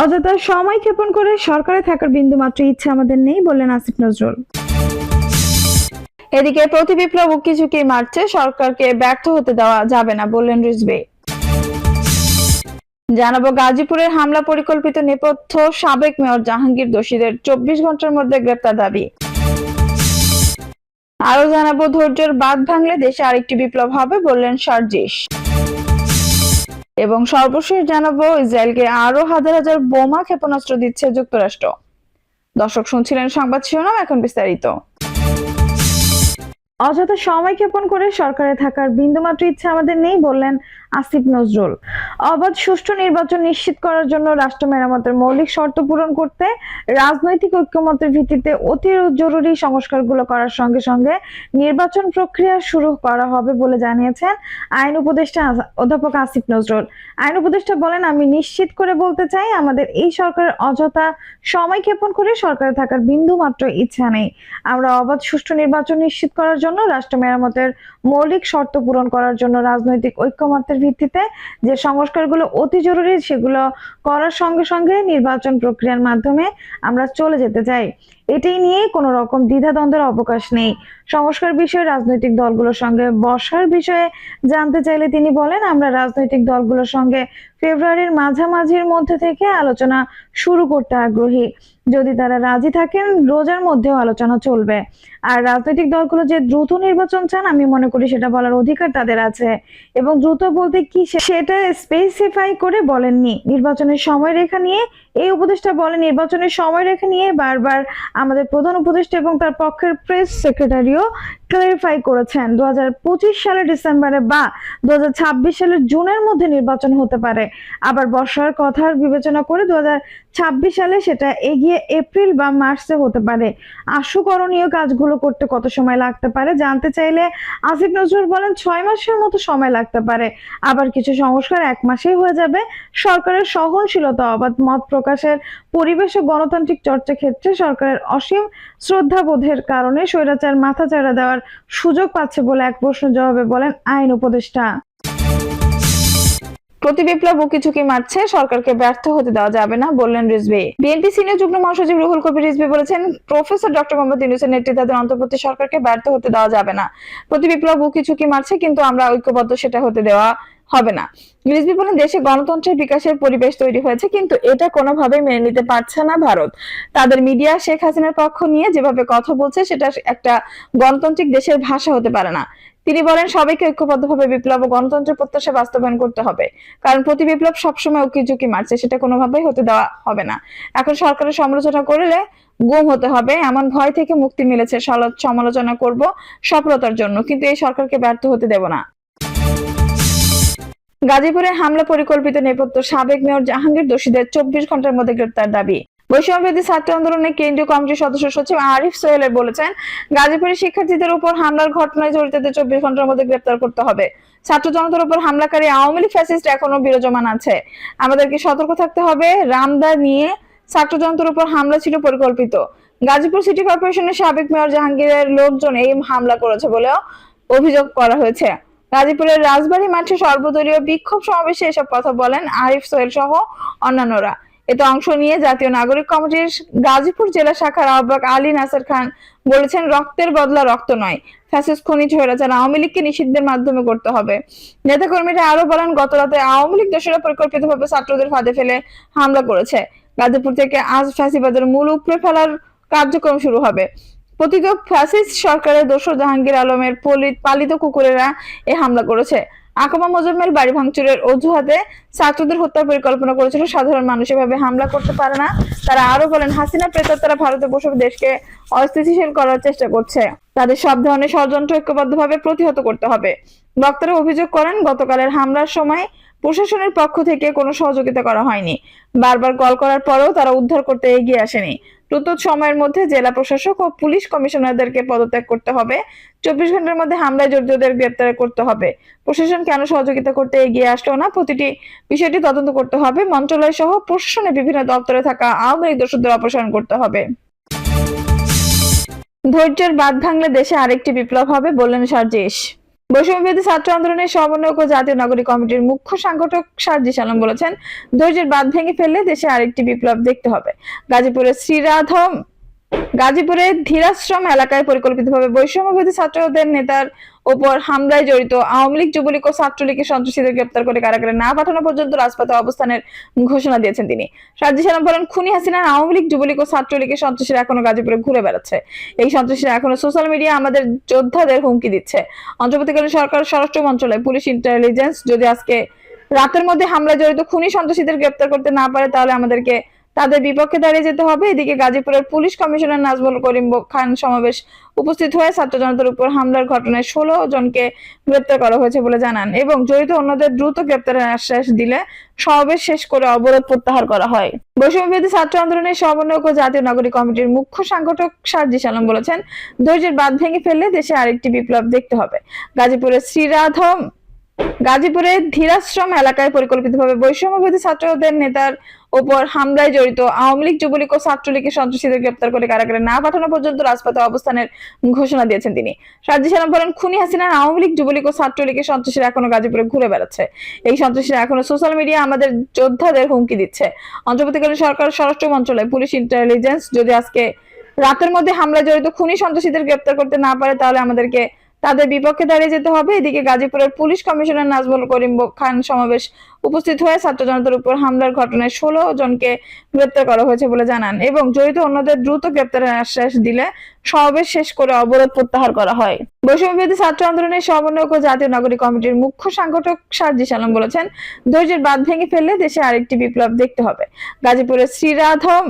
অযথা সময় ক্ষেপণ করে সরকারে থাকার বিন্দুমাত্র ইচ্ছা আমাদের নেই বললেন আসিফ নজরুল। এদিকে প্রতি বিপ্লব উকি ঝুঁকি মারছে, সরকারকে ব্যর্থ হতে দেওয়া যাবে না বললেন রিজবে জানাব গাজীপুরের হামলা পরিকল্পিত নেপথ্য সাবেক মেয়র জাহাঙ্গীর দোষীদের চব্বিশ ঘণ্টার মধ্যে গ্রেপ্তার দাবি। আরও জানাব ধৈর্যের বাদ ভাঙলে দেশে আরেকটি বিপ্লব হবে বললেন সার্জিস। এবং সর্বশেষ জানাব, ইসরায়েলকে আরও হাজার হাজার বোমা ক্ষেপণাস্ত্র দিচ্ছে যুক্তরাষ্ট্র। দর্শক শুনছিলেন সংবাদ শিরোনাম, এখন বিস্তারিত। অযথা সময় ক্ষেপণ করে সরকারে থাকার বিন্দুমাত্র ইচ্ছা আমাদের নেই, বললেন আসিফ নজরুল। অবাধ সুষ্ঠু নির্বাচন নিশ্চিত করার জন্য রাষ্ট্র মেরামতের মৌলিক শর্ত পূরণ করতে রাজনৈতিক ঐক্যমতের ভিত্তিতে অতি জরুরি সংস্কারগুলো করার সঙ্গে সঙ্গে নির্বাচন প্রক্রিয়া শুরু করা হবে বলে জানিয়েছেন আইন উপদেষ্টা অধ্যাপক আসিফ নজরুল। আইন উপদেষ্টা বলেন, আমি নিশ্চিত করে বলতে চাই, আমাদের এই সরকারের অযথা সময় ক্ষেপণ করে সরকারে থাকার বিন্দু মাত্র ইচ্ছা নেই। আমরা অবাধ সুষ্ঠু নির্বাচন নিশ্চিত করার জন্য রাষ্ট্র মেরামতের মৌলিক শর্ত পূরণ করার জন্য রাজনৈতিক ঐক্যমত্যের ভিত্তিতে যে সংস্কারগুলো অতি জরুরি, সেগুলো করার সঙ্গে সঙ্গে নির্বাচন প্রক্রিয়ার মাধ্যমে আমরা চলে যেতে চাই। এটাই নিয়ে কোনো রকম দ্বিধাদ্বন্দ্বের অবকাশ নেই। সংস্কার বিষয়ে রাজনৈতিক দলগুলোর সঙ্গে বসার বিষয়ে জানতে চাইলে তিনি বলেন, আমরা রাজনৈতিক দলগুলোর সঙ্গে ফেব্রুয়ারির মাঝামাঝির মধ্যে থেকে আলোচনা শুরু করতে আগ্রহী। যদি তারা রাজি থাকেন, রোজার মধ্যেও আলোচনা চলবে। আর রাজনৈতিক দলগুলো যে দ্রুত নির্বাচন চান, আমি মনে করি সেটা বলার অধিকার তাদের আছে। এবং দ্রুত বলতে কি সেটা স্পেসিফাই করে বলেননি। নির্বাচনের সময়রেখা নিয়ে এই উপদেষ্টা বলেন নির্বাচনের সময়রেখা নিয়ে বারবার আমাদের প্রধান উপদেষ্টা এবং তার পক্ষের প্রেস সেক্রেটারিও ক্লারিফাই করেছেন দু হাজার পঁচিশ সালের ডিসেম্বরে বা দু হাজার ছাব্বিশ সালের জুনের মধ্যে নির্বাচন হতে পারে। আবার বর্ষার কথার বিবেচনা করে দু হাজার ছাব্বিশ সালে সেটা এগিয়ে এপ্রিল বা মার্চে হতে পারে। আশু করণীয় কাজগুলো করতে কত সময় লাগতে পারে জানতে চাইলে আসিফ নজরুল বলেন, ছয় মাসের মতো সময় লাগতে পারে। আবার কিছু সংস্কার এক মাসেই হয়ে যাবে। সরকারের সহনশীলতা, অবাধ মত প্রকাশের পরিবেশ ও গণতান্ত্রিক চর্চা ক্ষেত্রে সরকারের অসীম শ্রদ্ধাবোধের কারণে স্বৈরাচার মাথাচাড়া দেওয়ার সুযোগ পাচ্ছে বলে এক প্রশ্ন জবাবে বলেন আইন উপদেষ্টা। প্রতি বিপ্লব উকিঝুঁকি মারছে? সরকারকে ব্যর্থ হতে দেওয়া যাবে না, বললেন রিজভি। বিএনপি সিনিয়র যুগ্ম মহাসচিব রুহুল কবির রিজভি বলেছেন, প্রফেসর ডক্টর মোহাম্মদ ইউনুসের নেতৃত্বাধীন অন্তর্বর্তী সরকারকে ব্যর্থ হতে দেওয়া যাবে না। প্রতি বিপ্লব উকিঝুঁকি মারছে, কিন্তু আমরা ঐক্যবদ্ধ সেটা হতে দেওয়া হবে না। রিজভি বলেন দেশে গণতন্ত্রের বিকাশের পরিবেশ তৈরি হয়েছে, কিন্তু এটা কোনোভাবেই মেনে নিতে পারছে না ভারত। তাদের মিডিয়া শেখ হাসিনার পক্ষ নিয়ে যেভাবে কথা বলছে, সেটা একটা গণতান্ত্রিক দেশের ভাষা হতে পারে না। তিনি বলেন, সবাইকে ঐক্যবদ্ধভাবে বিপ্লব ও গণতন্ত্রের প্রত্যাশা বাস্তবায়ন করতে হবে। কারণ প্রতি বিপ্লব সবসময় উকি ঝুঁকি মারছে, সেটা কোনোভাবেই হতে দেওয়া হবে না। এখন সরকারের সমালোচনা করলে গুম হতে হবে, এমন ভয় থেকে মুক্তি মিলেছে, সমালোচনা করব সফলতার জন্য। কিন্তু এই সরকারকে ব্যর্থ হতে দেব না। গাজীপুরে হামলা পরিকল্পিত নেপথ্য সাবেক মেয়র জাহাঙ্গীর দোষীদের চব্বিশ ঘণ্টার মধ্যে গ্রেপ্তার দাবি। বৈষম্যবিরোধী ছাত্র আন্দোলনের কেন্দ্রীয় কমিটির সদস্য সচিব আরিফ সোহেলের বলেছেন গাজীপুরের শিক্ষার্থীদের উপর হামলার ঘটনায় জড়িতদের চব্বিশ ঘণ্টার মধ্যে গ্রেপ্তার করতে হবে। ছাত্র জনতার উপর হামলাকারী আওয়ামী লীগ ফ্যাসিস্ট এখনও বিরাজমান আছে। আমাদেরকে সতর্ক থাকতে হবে, রামদা নিয়ে ছাত্র জনতার উপর হামলা ছিল পরিকল্পিত। গাজীপুর সিটি কর্পোরেশনের সাবেক মেয়র জাহাঙ্গীরের লোকজন এই হামলা করেছে বলেও অভিযোগ করা হয়েছে। গাজীপুরের রাজবাড়ী মাঠে সর্বদলীয় বিক্ষোভ সমাবেশে এসব কথা বলেন আরিফ সোহেল সহ অন্যান্যরা। এতে অংশ নিয়ে জাতীয় নাগরিক কমিটির গাজীপুর জেলা শাখার আহ্বায়ক আলী নাসের খান বলেছেন, রক্তের বদলা রক্ত নয়, ফ্যাসিস্ট খনিজ হয়েছে আওয়ামী লীগকে নিষিদ্ধের মাধ্যমে করতে হবে। নেতাকর্মীরা আরও বলেন, গত রাতে আওয়ামী লীগ দোষীরা পরিকল্পিতভাবে ছাত্রদের ফাঁদে ফেলে হামলা করেছে। গাজীপুর থেকে আজ ফ্যাসিবাদের মূল উপড়ে ফেলার কার্যক্রম শুরু হবে। পতিত ফ্যাসিস্ট সরকারের দোসর জাহাঙ্গীর আলমের পালিত কুকুরেরা এ হামলা করেছে। আকামা মোজাম্মেল বাড়ি ভাঙচুরের অজুহাতে ছাত্রদের হত্যার পরিকল্পনা করেছিল। সাধারণ মানুষ এভাবে হামলা করতে পারে না। তারা আরও বলেন, হাসিনা প্রেতাত্মারা ভারতে বসে দেশকে অস্থিতিশীল করার চেষ্টা করছে। তাদের সব ধরনের ষড়যন্ত্র ঐক্যবদ্ধভাবে প্রতিহত করতে হবে। বক্তারা অভিযোগ করেন, গতকালের হামলার সময় প্রশাসনের পক্ষ থেকে কোনো সহযোগিতা করা হয়নি। বারবার কল করার পরেও তারা উদ্ধার করতে এগিয়ে আসেনি। দ্রুত সময়ের মধ্যে জেলা প্রশাসক ও পুলিশ কমিশনারদেরকে পদত্যাগ করতে হবে। চব্বিশ ঘণ্টার মধ্যে হামলায় জড়িতদের গ্রেপ্তার করতে হবে। প্রশাসন কেন সহযোগিতা করতে এগিয়ে আসলো না? প্রতিটি বিষয়টি তদন্ত করতে হবে। মন্ত্রণালয় সহ প্রশাসনের বিভিন্ন দপ্তরে থাকা আওয়ামী লীগ দোষদের অপসারণ করতে হবে। ধৈর্যের বাদ ভাঙলে দেশে আরেকটি বিপ্লব হবে, বললেন সার্জিস। বৈষম্যবিরোধী ছাত্র আন্দোলনের সমন্বয়ক ও জাতীয় নাগরিক কমিটির মুখ্য সংগঠক সার্জি আলম বলেছেন, ধৈর্যের বাদ ভেঙে ফেললে দেশে আরেকটি বিপ্লব দেখতে হবে। গাজীপুরের শ্রীরাধম গাজীপুরের ধীরাশ্রম এলাকায় পরিকল্পিতভাবে বৈষম্যবিরোধী ছাত্রদের নেতার ওপর হামলায় জড়িত আওয়ামী লীগ, যুবলীগ ও ছাত্রলীগের সন্ত্রাসীদের গ্রেপ্তার করে কারাগারে না পাঠানো পর্যন্ত রাজপথে অবস্থানের ঘোষণা দিয়েছেন তিনি। সার্জিস আলম বলেন, খুনি হাসিনার আওয়ামী লীগ, যুবলীগ ও ছাত্রলীগের সন্ত্রাসীরা এখনও গাজীপুরে ঘুরে বেড়াচ্ছে। এই সন্ত্রাসীরা এখনও সোশ্যাল মিডিয়া আমাদের যোদ্ধাদের হুমকি দিচ্ছে। অন্তর্বর্তীকালীন সরকার, স্বরাষ্ট্র মন্ত্রণালয়, পুলিশ ইন্টেলিজেন্স যদি আজকে রাতের মধ্যে হামলায় জড়িত খুনি সন্ত্রাসীদের গ্রেপ্তার করতে না পারে, তাহলে আমাদেরকে তাদের বিপক্ষে দাঁড়িয়ে যেতে হবে। এদিকে গাজীপুরের পুলিশ কমিশনার নাজমুল করিম খান সমাবেশ উপস্থিত হয়ে ছাত্র জনতার উপর হামলার ঘটনায় ষোলো জনকে গ্রেপ্তার করা হয়েছে বলে জানান এবং জড়িত অন্যদের দ্রুত গ্রেপ্তারের আশ্বাস দিলে সমাবেশ শেষ করে অবরোধ প্রত্যাহার করা হয়। বৈষম্যবিরোধী ছাত্র আন্দোলনের সমন্বয়ক ও জাতীয় নাগরিক কমিটির মুখ্য সংগঠক সার্জিস আলম বলেছেন, ধৈর্যের বাদ ভেঙে ফেললে দেশে আরেকটি বিপ্লব দেখতে হবে। গাজীপুরের শ্রীরাধম গাজীপুরের ধীরাশ্রম এলাকায় পরিকল্পিতভাবে বৈষম্যবিরোধী ছাত্রদের নেতার ওপর হামলায় জড়িত আওয়ামী লীগ, যুবলীগ ও ছাত্রলীগের সন্ত্রাসীদের গ্রেপ্তার করে কারাগারে না পাঠানো পর্যন্ত রাজপথে অবস্থানের ঘোষণা দিয়েছেন তিনি। সার্জিস আলম বলেন খুনি হাসিনার আওয়ামী লীগ, যুবলীগ ও ছাত্রলীগের সন্ত্রাসীরা এখনও গাজীপুরে ঘুরে বেড়াচ্ছে। এই সন্ত্রাসীরা এখনও সোশ্যাল মিডিয়া আমাদের যোদ্ধাদের হুমকি দিচ্ছে। অন্তর্বর্তীকালীন সরকার স্বরাষ্ট্র মন্ত্রণালয়, পুলিশ ইন্টেলিজেন্স যদি আজকে রাতের মধ্যে হামলায় জড়িত খুনি সন্ত্রাসীদের গ্রেপ্তার করতে না পারে, তাহলে আমাদেরকে তাদের বিপক্ষে দাঁড়িয়ে যেতে হবে। এদিকে গাজীপুরের পুলিশ কমিশনার নাজমুল করিম খান সমাবেশ উপস্থিত হয়ে ছাত্র জনতার উপর হামলার ঘটনায় ষোলো জনকে গ্রেপ্তার করা হয়েছে বলে জানান এবং জড়িত অন্যদের দ্রুত গ্রেপ্তারের আশ্বাস দিলে সমাবেশ শেষ করে অবরোধ প্রত্যাহার করা হয়। বৈষম্যবিরোধী ছাত্র আন্দোলনের সমন্বয়ক ও জাতীয় নাগরিক কমিটির মুখ্য সাংগঠক সার্জিস আলম বলেছেন, ধৈর্যের বাদ ভেঙে ফেললে দেশে আরেকটি বিপ্লব দেখতে হবে। গাজীপুরের শ্রীরাধম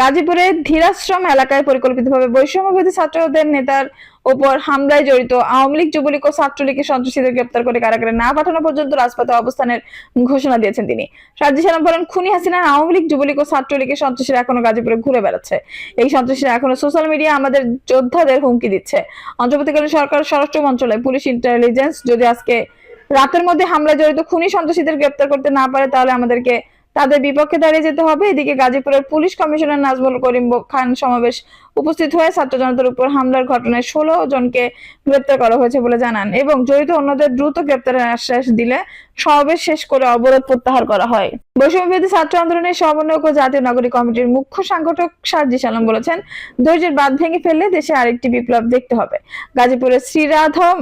গাজীপুরের ধীরাশ্রম এলাকায় পরিকল্পিতভাবে বৈষম্যবিরোধী ছাত্রদের নেতার ওপর হামলায় জড়িত আওয়ামী লীগ, যুবলীগ ও ছাত্রলীগের সন্ত্রাসীদের গ্রেপ্তার করে কারাগারে না পাঠানো পর্যন্ত রাজপথে অবস্থানের ঘোষণা দিয়েছেন তিনি। সার্জিস আলম বলেন, খুনি হাসিনার আওয়ামী লীগ, যুবলীগ ও ছাত্রলীগের সন্ত্রাসীরা এখনও গাজীপুরে ঘুরে বেড়াচ্ছে। এই সন্ত্রাসীরা এখনও সোশ্যাল মিডিয়া আমাদের যোদ্ধাদের হুমকি দিচ্ছে। অন্তর্বর্তীকালীন সরকার স্বরাষ্ট্র মন্ত্রণালয়, পুলিশ ইন্টেলিজেন্স যদি আজকে রাতের মধ্যে হামলায় জড়িত খুনি সন্ত্রাসীদের গ্রেপ্তার করতে না পারে, তাহলে আমাদেরকে তাদের বিপক্ষে দাঁড়িয়ে যেতে হবে। এদিকে গাজীপুরের পুলিশ কমিশনার নাজমুল করিম খান সমাবেশ উপস্থিত হয়ে ছাত্র জনতার উপর হামলার ঘটনায় ষোলো জনকে গ্রেপ্তার করা হয়েছে বলে জানান এবং জড়িত অন্যদের দ্রুত গ্রেপ্তারের আশ্বাস দিলে সমাবেশ শেষ করে অবরোধ প্রত্যাহার করা হয়। বৈষম্যবিরোধী ছাত্র আন্দোলনের সমন্বয়ক ও জাতীয় নাগরিক কমিটির মুখ্য সংগঠক সার্জিস আলম বলেছেন, ধৈর্যের বাদ ভেঙে ফেললে দেশে আরেকটি বিপ্লব দেখতে হবে। গাজীপুরের শ্রীরাধম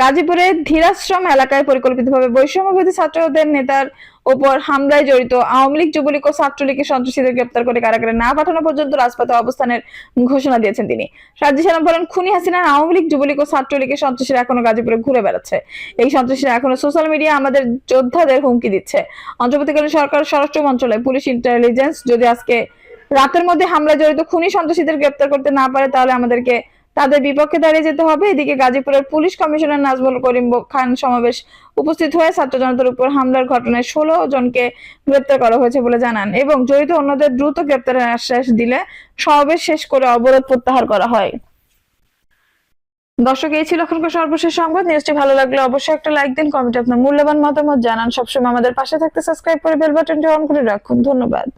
গাজীপুরের ধীরাশ্রম এলাকায় পরিকল্পিতভাবে বৈষম্যবিরোধী ছাত্রদের নেতার ওপর হামলায় জড়িত আওয়ামী লীগ, যুবলীগ ও ছাত্রলীগের সন্ত্রাসীদের গ্রেপ্তার করে কারাগারে না পাঠানো পর্যন্ত রাজপথে অবস্থানের ঘোষণা দিয়েছেন তিনি। সার্জিস আলম বলেন, খুনি হাসিনার আওয়ামী লীগ, যুবলীগ ও ছাত্রলীগের সন্ত্রাসীরা এখনও গাজীপুরে ঘুরে বেড়াচ্ছে। এই সন্ত্রাসীরা এখনও সোশ্যাল মিডিয়া আমাদের যোদ্ধাদের হুমকি দিচ্ছে। অন্তর্বর্তীকালীন সরকার, স্বরাষ্ট্র মন্ত্রণালয়, পুলিশ ইন্টেলিজেন্স যদি আজকে রাতের মধ্যে হামলায় জড়িত খুনি সন্ত্রাসীদের গ্রেপ্তার করতে না পারে, তাহলে আমাদেরকে তাদের বিপক্ষে দাঁড়িয়ে যেতে হবে। এদিকে গাজীপুরের পুলিশ কমিশনার নাজমুল করিম খান সমাবেশ উপস্থিত হয়ে ছাত্র জনতার উপর হামলার ঘটনায় ষোলো জনকে গ্রেপ্তার করা হয়েছে বলে জানান এবং জড়িত অন্যদের দ্রুত গ্রেপ্তারের আশ্বাস দিলে সমাবেশ শেষ করে অবরোধ প্রত্যাহার করা হয়। দর্শক, এই ছিল এখনকার সর্বশেষ সংবাদ। নিউজটি ভালো লাগলে অবশ্যই একটা লাইক দিন, কমেন্টে আপনার মূল্যবান মতামত জানান। সবসময় আমাদের পাশে থাকতে সাবস্ক্রাইব করে বেল বাটনটি অন করে রাখুন। ধন্যবাদ।